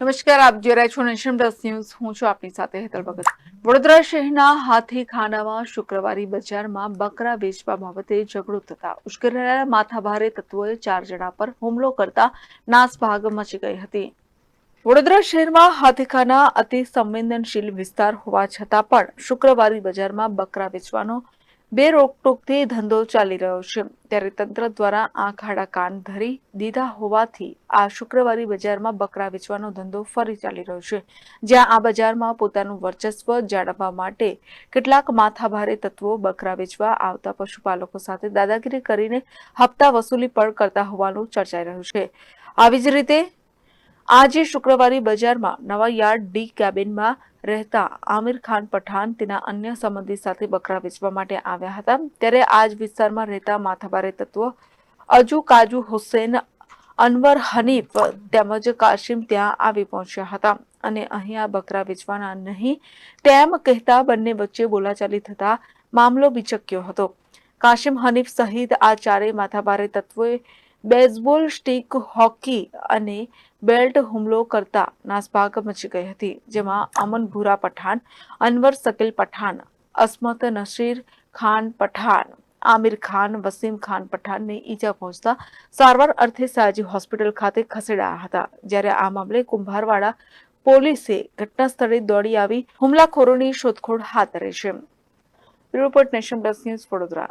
નમસ્કાર, આપ જોઈ રહ્યા છો નેશન ન્યૂઝ. હું છું આપની સાથે હેતલ ભગત. વડોદરા શહેરના હાથીખાનામાં શુક્રવારી બજારમાં બકરા વેચવા બાબતે ઝઘડો થતા ઉશ્કેરાયેલા માથાભારે તત્વોએ ચાર જણા પર હુમલો કરતા નાસભાગ મચી ગઈ હતી. વડોદરા શહેરમાં હાથીખાના અતિ સંવેદનશીલ વિસ્તાર હોવા છતાં પણ શુક્રવારી બજારમાં બકરા વેચવાનો બે રોકટોકથી ધંધો ચાલી રહ્યો છે. ત્યારે તંત્ર દ્વારા આંખ આડા કાન ધરી દીધા હોવાથી આ શુક્રવારી બજારમાં બકરા વેચવાનો ધંધો ફરી ચાલી રહ્યો છે. જ્યાં આ બજારમાં પોતાનું વર્ચસ્વ જાળવવા માટે કેટલાક માથાભારે તત્વો બકરા વેચવા આવતા પશુપાલકો સાથે દાદાગીરી કરીને હપ્તા વસૂલી પણ કરતા હોવાનું ચર્ચાઈ રહ્યું છે. આવી જ રીતે આજે શુક્રવારે બજારમાં નવા યાર્ડ ડી કેબિનમાં રહેતા આમિર ખાન પઠાણ તેના અન્ય સંબંધી સાથે બકરા વેચવા માટે આવ્યા હતા. ત્યારે આ જ વિસ્તારમાં રહેતા માથાભારે તત્વો અજુ કાજુ હુસેન, અનવર હનીફ તેમજ કાશિમ ત્યાં આવી પહોંચ્યા હતા અને અહીં આ બકરા વેચવાના નહીં તેમ કહેતા બંને વચ્ચે બોલાચાલી થતા મામલો બિચક્યો હતો. કાશિમ હનીફ સહિત આ ચારેય માથાભારે તત્વોએ બેઝબોલ સ્ટીક હોકી અને બેલ્ટ હુમલો કરતા નાસભાગ મચી ગઈ હતી, જેમાં અમન ભૂરા પઠાણ, અનવર શકીલ પઠાણ, અસ્મત નસીર ખાન પઠાણ, આમિર ખાન, વસીમ ખાન પઠાણને ઈજા પહોંચતા સારવાર અર્થે સાજી હોસ્પિટલ ખાતે ખસેડાયા હતા, જ્યારે આ મામલે કુંભારવાડા પોલીસે ઘટના સ્થળે દોડી આવી હુમલાખોરોની શોધખોળ હાથ ધરી છે. Report nation plus news Vadodara.